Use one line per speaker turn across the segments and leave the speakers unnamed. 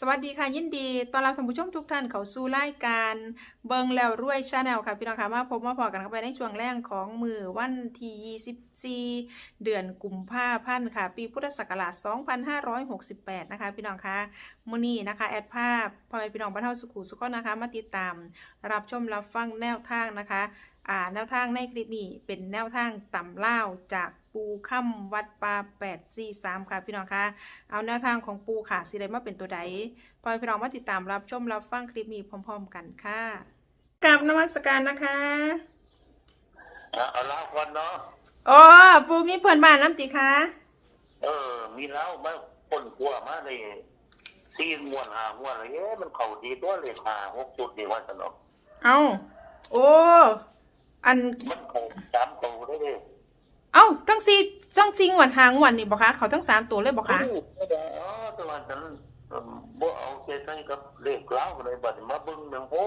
สวัสดีค่ะยินดีตอนรับท่านผู้ชมทุกท่านเขาสู่รายการเบิงแล้วรวยชาแนลค่ะพี่น้องค่ะมาพบมาพอกันเข้าไปในช่วงแรกของมือวันที่24 เดือนกุมภาพันธ์ค่ะ ปีพุทธศักราช 2568 นะคะ พี่น้องค่ะมื้อนี้นะคะ แอดภาพพ่อแม่พี่น้องบ้านเฮาสุขุสุขนะคะ มาติดตาม รับชมรับฟังแนวทางนะคะอ่าแนวทางในคลิปนี้เป็นแนวทางต่ำเล่าจาก ปูค่ำวัดปลา843 ค่ะพี่น้องค่ะเอาแนวทางของปูค่ะสิได้มาเป็นตัวใดพอให้พี่น้องมาติดตามรับชมรับฟังคลิปนี้พร้อม ๆ กันค่ะกับนมัสการนะคะ
เอาเอาเหล้าก่อนเนาะ
โอ้ปูมีเพื่อนบ้านน้ำติคะ
เออ มีเหล้ามาปนขัวมาเลยซีนมวนหาม้วนเลยเอ๊ะมันเข่าดีตัวเลยหาหกจุดนี่ว่าสนอก
เอาโอ้ อัน
มันเข่าสามตัวได้เลย
เอ้า ทั้งสี่ทั้งสี่งวดหางวดนี่บอกคะเขาทั้งสามตัวเลยบอกคะ
ไม่ได้อ๋อแตวันนั้นเอิ่มบ่เอาใจใส่กับเลขเหล้าเลยบัดนี้มาเบิ่งหนึ่งโอ้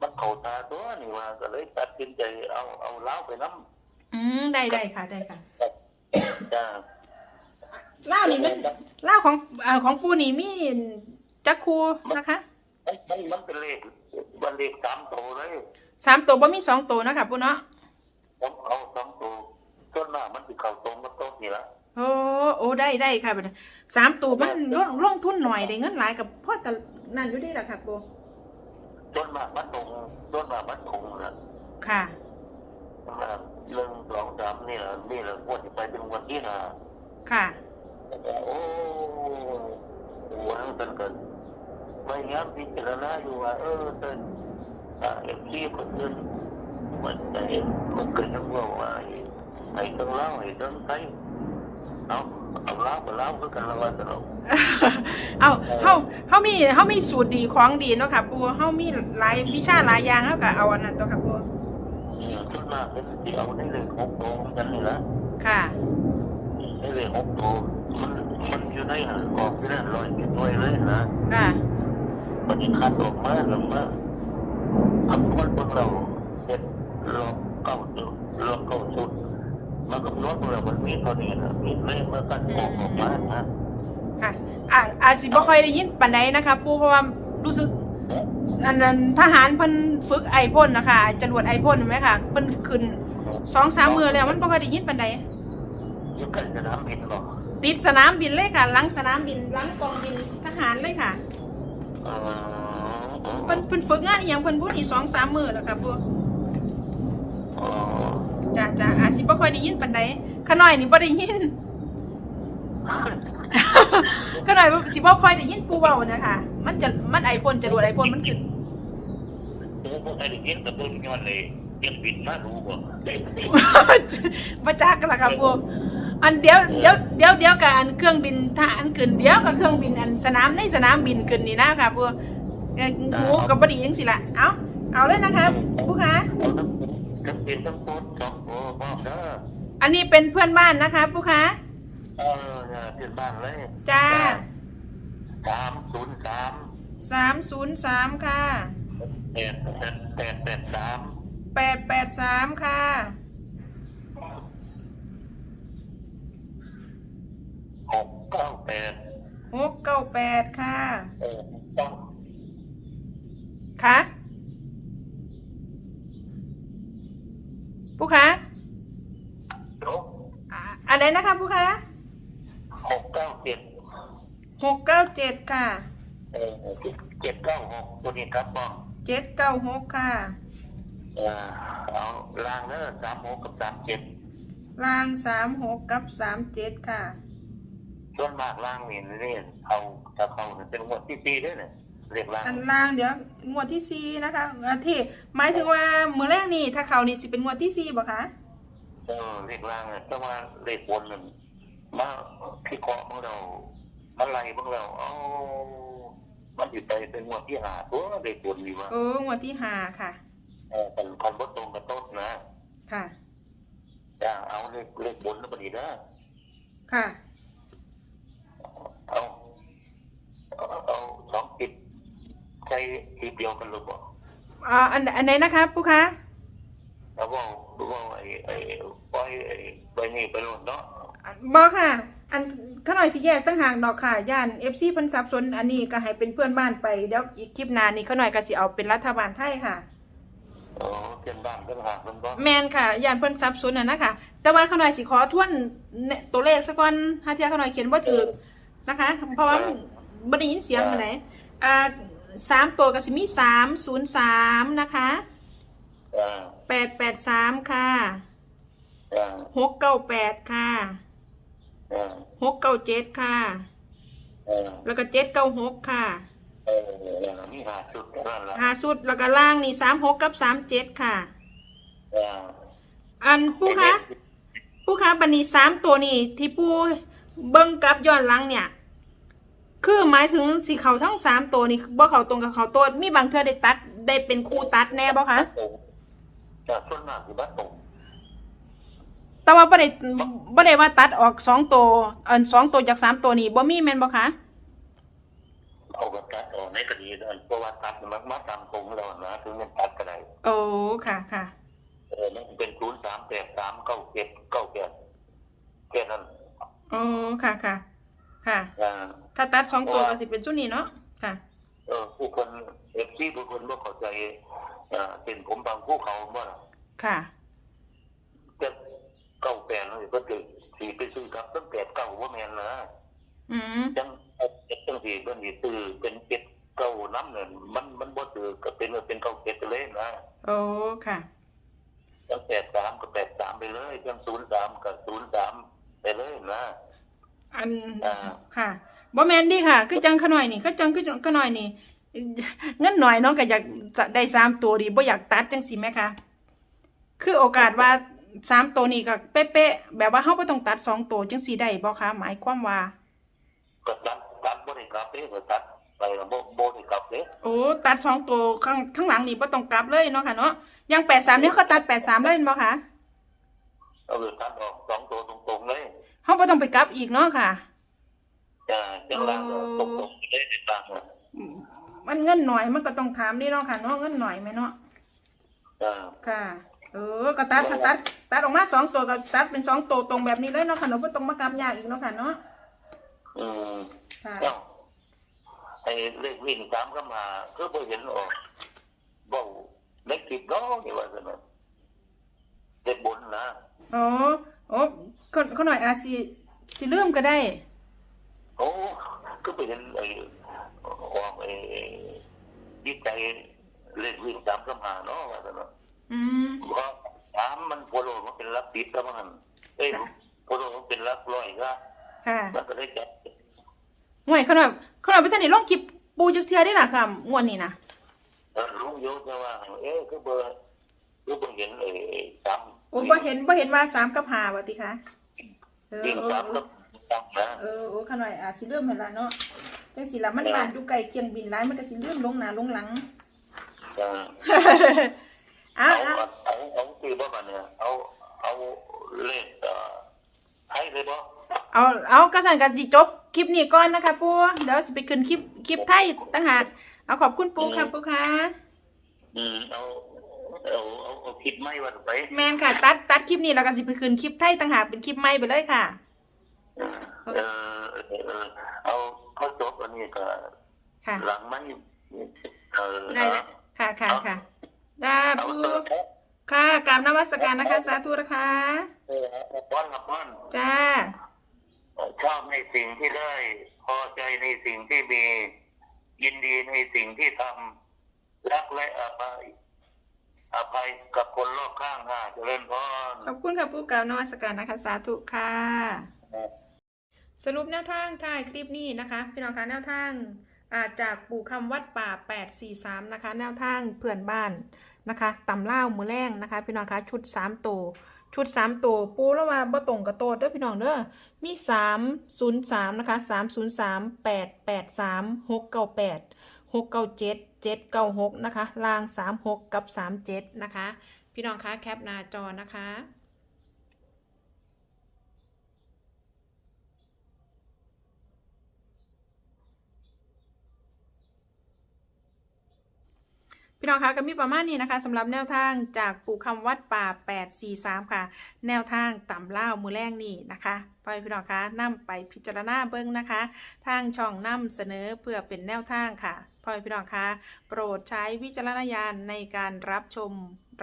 มันเข่าตาตัวนี่ว่าก็เลยตัดสินใจเอาเอาเหล้าไปน้
อืมได้ได้ค่ะได้ค่ะำ
จ้า
เล่านี่มันเล่าของเอ่อของปูนี่มีจักคูนะคะ
มันมันมันเป็นเลขมันเลขสามตัวเลย
สามตัวบ่มีสองตัวนะคะปูเนาะ
ผมเอาสองตัว ส่วนมากมันสิเข่าตรงกับโต๊ะนี่ละ
โอ้โอ้ได้ได้ค่ะบัดนี้สามตัวมันลงลงทุนหน่อยได้เงินหลายกับพ่อแต่นั่นอยู่ได้หรอค่ะปู
ส่วนมากมันตรงส่วนมากมันตรงนะ
ค่ะ
มาเรื่องสองสามนี่แหละนี่แหละควรจะไปเป็นวันที่นะ
ค่ะ
โอ้หัวทั้งตันเกิดไม่งั้นพิจารณาอยู่ว่าเออเต้นอ่าเอฟซีคนอื่นมันไอ้มันเกิดยังว่า ว่าไอ้ไอ้ต้องเล่าไอ้ต้องใช้เอาเอาเล่าก็เล่าคือกันละวันตลอด
เอาเฮาเฮามีเฮามีสูตรดีของดีเนาะค่ะปูเฮามีหลายวิชาหลายอย่างเฮาก็เอาอันนั้นตัวค่ะปู
อืมส่วนมากเป็นที่เอาในเรื่องของโตเหมือนกันนี่แหละ
ค่ะ
ในเรื่องของโตมันมันอยู่ในหันกรอบที่นั่นลอยเป็นด้วยเลยนะ
ค่ะ
มันจะคัดออกมาหรือว่าคำนวณพวกเราเจ็ดลบเก้าจุดลบเก้าจุด มันคำนวณพวกเรามันมีเท่านี้นะมีเลยเมื่อกันออกออกมานะ
ค่ะอ่าอาจสิบ่ค่อยได้ยินปานใดนะคะปูเพราะว่ารู้สึกอันนั้นทหารเพิ่นฝึกไอพ่นนะคะจรวดไอพ่นเห็นไหมค่ะเพิ่นขึ้นสองสามมือแล้วมันบ่ค่อยได้ยินปานใด
อยู่กันจะทำบินหรอ
ติดสนามบินเลยค่ะหลังสนามบินหลังกองบินทหารเลยค่ะ
เออ
เพิ่นเพิ่นฝึกงานอีหยังเพิ่นพูดนี่สองสามมือแล้วค่ะปู
อ๋อ
จ้าจ้าอาจสิบ่ค่อยได้ยินปานใดขาน้อยนี่บ่ได้ยินขาน้อยสิบ่ค่อยได้ยินปูเว้านะคะมันจะมันไอพ่นจรวดไอพ่นมันขึ้น
ตัวพวกไอ้เด็กแต่พวกนี้มันเลยเก็บบินมาดูบ่
มาจากกันละครับปูอันเดียวเดี๋ยวเดี๋ยวเดี๋ยวกับอันเครื่องบินทหารขึ้นเดี๋ยวกับเครื่องบินอันสนามในสนามบินขึ้นนี่นะครับปูเอ่อหูกับบดียังสิละเอาเอาเลยนะครับผู้ค้า
เอาทั้งทั้งบินทั้งโคตรสองตัวพร้อมเด้อ
อันนี้เป็นเพื่อนบ้านนะคะผู้ค้า
เออเนี่ยเปลี่ยนบ้านเลย
จ้า
สามศูนย์สาม
สามศูนย์สามค่ะ
แปดแปดแปดแปดสาม
แปดแปดสามค่ะ
หกเก้าแปด
หกเก้าแปดค่ะ
เออต้อง
ค่ะ ผู้ค้า
ลบ
อ่าอันไหนนะคะผู้ค้า
หกเก้าเจ็ด
หกเก้าเจ็ดค่ะ
เออเจ็ดเก้าหกตัวนี้ครับบ้อง
เจ็ดเก้าหกค่ะ
เออเอาล่างเนอะสามหกกับสามเจ็ด
ล่างสามหกกับสามเจ็ดค่ะ
ส่วนมากล่างนี่นี่เขาถ้าเขาเนี่ยเป็นงวดที่ปีด้วยเนี่ย เรียกล่าง
อันล่างเดี๋ยวงวดที่สี่นะคะอันที่หมายถึงว่ามือแรกนี่ถ้าเขานี่สิเป็นงวดที่สี่บ่คะ
เออเรียกล่างเนี่ยแต่ว่าเลขวนนั่นมาพิเคราะห์ของเรามาไล่ของเราเอามันอยู่ไปเป็นงวดที่หาตัวเลขวนนี่วะ
โอ้งวดที่ห้าค่ะ
เออเป็นคันบดตรงกับโต๊ะนะ
ค่ะ
จะเอาเลขเลขบนแล้วพอดีนะ
ค่ะ
เอาเอาเอาสองติด ใช้ทีเดียวกันหรือเปล่า
อ่าอันอันไหนนะคะผู้ค้า
แล้วว่าว่าไอ้ไอ้ปล่อยไอ้ใบนี้ไปโน่นเนาะ
บอกค่ะ อันข้าหน่อยสิแยกตั้งห่างดอกค่ะย่าน FC เพิ่นสับสนอันนี้ก็ให้เป็นเพื่อนบ้านไปเดี๋ยวอีกคลิปหน้านี่ข้าหน่อยก็สิเอาเป็นรัฐบาลไทยค่ะ
อ๋อเพื่อนบ้านเพื่อนห่างเพื่อนบ้าน
แมนค่ะย่านเพิ่นสับสนน่ะนะคะแต่ว่าข้าหน่อยสิขอทวนเนตัวเลขซะก่อนถ้าเที่ยข้าหน่อยเขียนบ่ถูกนะคะ เพราะว่าบ่ได้ยินเสียงปานใดอ่า สามตัวก็สิมี303นะคะ
อ่า
883ค่ะ
อ่า
698ค่ะ
อ่า
697ค่ะ
อ่า
แล้วก็796ค่ะ
เออนี่หาชุดนั่นละ
หาสุดแล้วก็ล่างนี่36กับ37ค่ะ
อ่า
อันปูคะปูคะบันนี้สามตัวนี่ที่ปูเบิ้งกับย้อนหลังเนี่ย คือหมายถึงสีเขาทั้งสามตัวนี่บ่เขาตรงกับเขาตัวมีบางเธอได้ตัดได้เป็นคู่ตัดแน่บ่คะ
จากส่วนมากคือบ้านตรง
แต่ว่าบ่ได้บ่ได้ว่าตัดออกสองตัวอันสองตัวจากสามตัวนี่บ่มีแม่นบ่คะ
เอากระตัดออกในคดีนั่นเพราะว่าตัดมันมาตามตรงเรานะถึงมันตัดกันได้
โอ้ค่ะค่ะ
เออมันเป็นศูนย์สามแปดสามเก้าเจ็ดเก้าแปดแค่นั้น
โอ้ค่ะค่ะ ค่ะ
อ่า
ถ้าตัดสองตัวก็สิเป็นชุดนี้เนาะค่ะ
เออผู้คนเอฟซีผู้คนบ่เข้าใจอ่าเป็นผมบางผู้เขาว่า
ค่ะ
จะเก้าแปดเลยก็คือสีไปซื้อครับตั้งแต่เก้าว่าแมนนะ
อืม
จังเอาเจ็ดจังสีเพิ่นสิซื้อเป็นเจ็ดเก้าน้ำเนี่ยมันมันบ่ซื้อก็เป็นเป็นเก้าเจ็ดไปเลยนะ
โอ้ค่ะ
จังแปดสามก็แปดสามไปเลยจังศูนย์สามก็ศูนย์สามไปเลยนะ
อัน
อ่า
ค่ะบ่แม่นดิค่ะ คือจังขะหน่อยนี่คือจังคือจังขะหน่อยนี่เงินหน่อยเนาะก็อยากจะได้สามตัวดีบ่อยากตัดจังสิแม่คะคือโอกาสว่าสามตัวนี้ก็เป๊ะๆแบบว่าเฮาบ่ต้องตัดสองตัวจังสิได้บ่คะหมายความว่า
ก็ตัดตัดบ่ได้กลับเด้ก็ตัดไปแล้วบ่บ่ได้กลับเด้
โอ้ตัดสองตัวข้างข้างหลังนี่บ่ต้องกลับเลยเนาะค่ะเนาะอยัง83เนี่ยเขาตัด83เลยแม่นบ่คะ
เอาเลยตัดออกสองตัวตรงๆเลย
เฮาบ่ต้องไปกลับอีกเนาะค่ะ
อ่าจังล่างก็ตรงๆเลยติดตามอะ
อืมมันเงินหน่อยมันก็ต้องถามนี่เนาะค่ะเนาะเงินหน่อยไหมเนาะ
อ่า
ค่ะ เออก็ตัดถ้าตัดตัดออกมาสองตัวก็ตัดเป็นสองตัวตรงแบบนี้เลยเนาะค่ะเนาะบ่ต้องมากำยากอีกเนาะค่ะเนาะ
อืม
ค่ะ
เอ้าไอ้เลขวิ่งตามเข้ามาก็บ่เห็นออกเบ้าเล็กติดเนาะนี่ว่าซั่นน่ะเด็กบนนะ
อ๋อโอ้ คนคนหน่อยอาจสิสิลืมก็ได้
โอ้ก็ไปเห็นไอ้ออกไอ้ดีใจเลขวิ่งตามเข้ามาเนาะว่าซั่นน่ะ
อืม
เพราะตามมันโพโลมันเป็นลักติดแล้วมันเอ้ยโพโลมันเป็นลักร้อยก็
ค่ะ
มันก็ได้จับ
ห่วยคนหน่อยคนหน่อยไปท่านนี่ลองคลิปปูจักเทื่อได้ล่ะค่ะงวดนี้นะ
เออลุงโยกจะว่า เอ๊ะก็เบอร์ก็เบอร์เห็นไอ้ตาม
โอ้บ่เห็นบ่เห็นว่าสามกับห้าว่าติคะ เออ
วิ่ง
เออ
ตามแล้วตามนะ
เออโอ้ขน่อยอาจสิลืมหั่นล่ะเนาะจังสิละมันบ้านอยู่ไกลเคียงบินหลายมันก็สิลืมลงหน้าลงหลัง
เออ
อ้า
เอา
วอ้าว
เอาเอาคือบ่มันเนี่ยเอาเอาเลขเอ่อให้เลยบ่
เอาเอากระสันกันจิจบคลิปนี้ก่อนนะคะปูเดี๋ยวสิไปขึ้นคลิปคลิปไทยต่างหากเอาขอบคุณปูค่ะปูค่ะ
อืมเอา เอาเอาคิดไม่ว่าไป
แมนค่ะ ตัดตัดคลิปนี้แล้วก็สิไปขึ้นคลิปไทยต่างหากเป็นคลิปใหม่ไปเลยค่ะ
เออเออเออเอาเขาจบอันนี้ก็
ค่ะ
หลังไม่เออ
ได้แล้วค่ะค่ะค่ะได้
เอา
ปู
เติมแค่
ค่ะกราบนมัสการนะคะ สาธุนะคะ
เออเอาบ้านกับบ้าน
จ้า
ชอบในสิ่งที่ได้ พอใจในสิ่งที่มี ยินดีในสิ่งที่ทำรักและอภัย อภัยกับคนรอบข้างค่ะเจริญพร
ขอบคุณค่ะปูกราบนมัสการนะคะสาธุค่ะ สรุปแนวทางท้ายคลิปนี้นะคะพี่น้องคะแนวทางาจากปู่คำวัดป่า 843 นะคะ แนวทางเพื่อนบ้านนะคะตำเล่ามือแรงนะคะ พี่น้องคะชุด 3 ตัว ชุด 3 ตัว ปูแล้วว่าบ่ตรงกับโตดเด้อพี่น้องเด้อมี 303 นะคะ 303 883 698 697 796นะคะลาง 36 กับ 37 นะคะ พี่น้องคะแคปหน้าจอนะคะพี่น้องคะก็มีประมาณนี้นะคะสำหรับแนวทางจากปู่คำวัดป่า 843 ค่ะ แนวทางต่ำเล่ามือแรงนี่นะคะพ่อแม่พี่น้องคะนำไปพิจารณาเบิ้งนะคะ ทางช่องนำเสนอเพื่อเป็นแนวทางค่ะ พ่อแม่พี่น้องคะโปรดใช้วิจารณญาณในการรับชม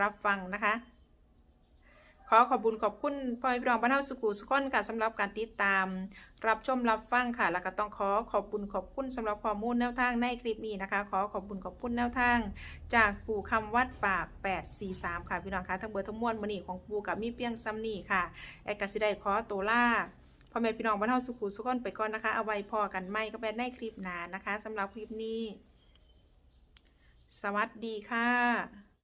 รับฟังนะคะ ขอขอบคุญขอบคุณพ่อแม่พี่น้องบ้านเฮาสุขุสุขคนค่ะสำหรับการติดตาม รับชมรับฟังค่ะ แล้วก็ต้องขอขอบคุณขอบคุณสำหรับข้อมูลแนวทางในคลิปนี้นะคะ ขอขอบคุณขอบคุณแนวทาง จากปู่คำวัดป่า843 ค่ะพี่น้องคะทั้งเบอร์ทั้งมวลมื้อนี้ของปู่กับมีเพียงซ้ำนี่ค่ะแอกกสิได้ขอตัวล่าพ่อแม่พี่น้องบ้านเฮาสุขุสุขคนไปก่อนนะคะ เอาไว้พอกันไม่ก็เป็นในคลิปหน้านะคะสำหรับคลิปนี้ สวัสดีค่ะ